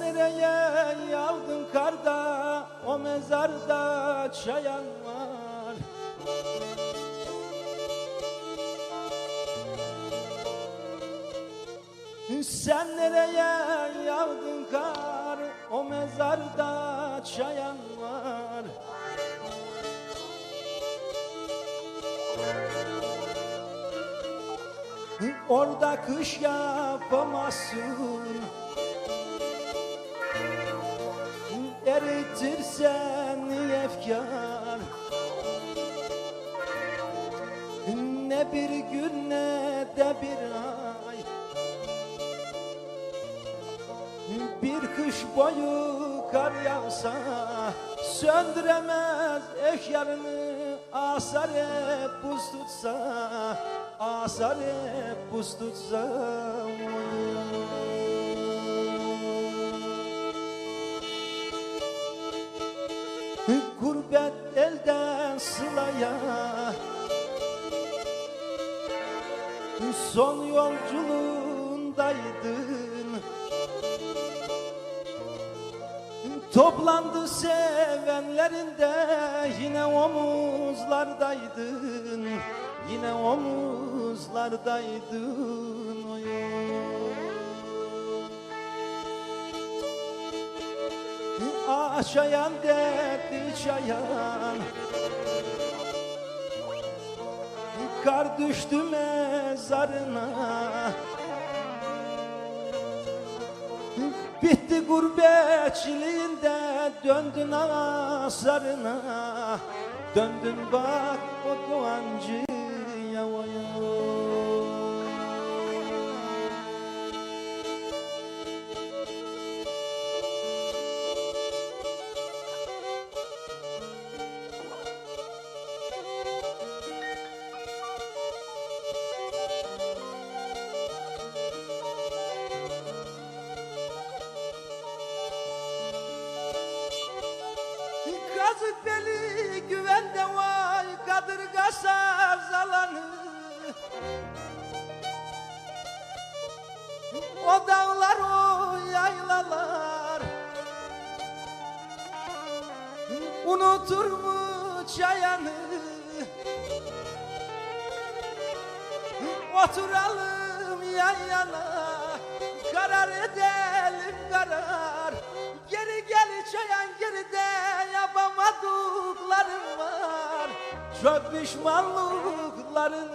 nereye yağdın karda? O mezarda çayan var. Sen nereye yağdın kar? O mezarda çayan var. Orada kış yapamazsın Eritirsen efkar. Ne bir gün ne de bir ay. Bir kış boyu kar yağsa Söndüremez efkarını Asar hep buz tutsa Asar hep buz tutsa Gurbet elden sılaya. Son yolculuğundaydın. Toplandı sevenlerinde Yine omuzlardaydın. Yine omuzlardaydın oy. Aşayan derdi çayan. Kar düştü mezarına. Bitti gurbetçiliğinde Döndün asarına Döndün bak o doğancıya Kazık beli güvende vay kadırga saz alanı O dağlar o yaylalar. Unutur mu çayanı? Oturalım yan yana Karar edelim karar Çok pişmanlıklarım